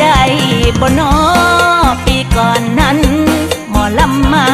ได้บ่นอปีก่อนนั้น หมอลำมา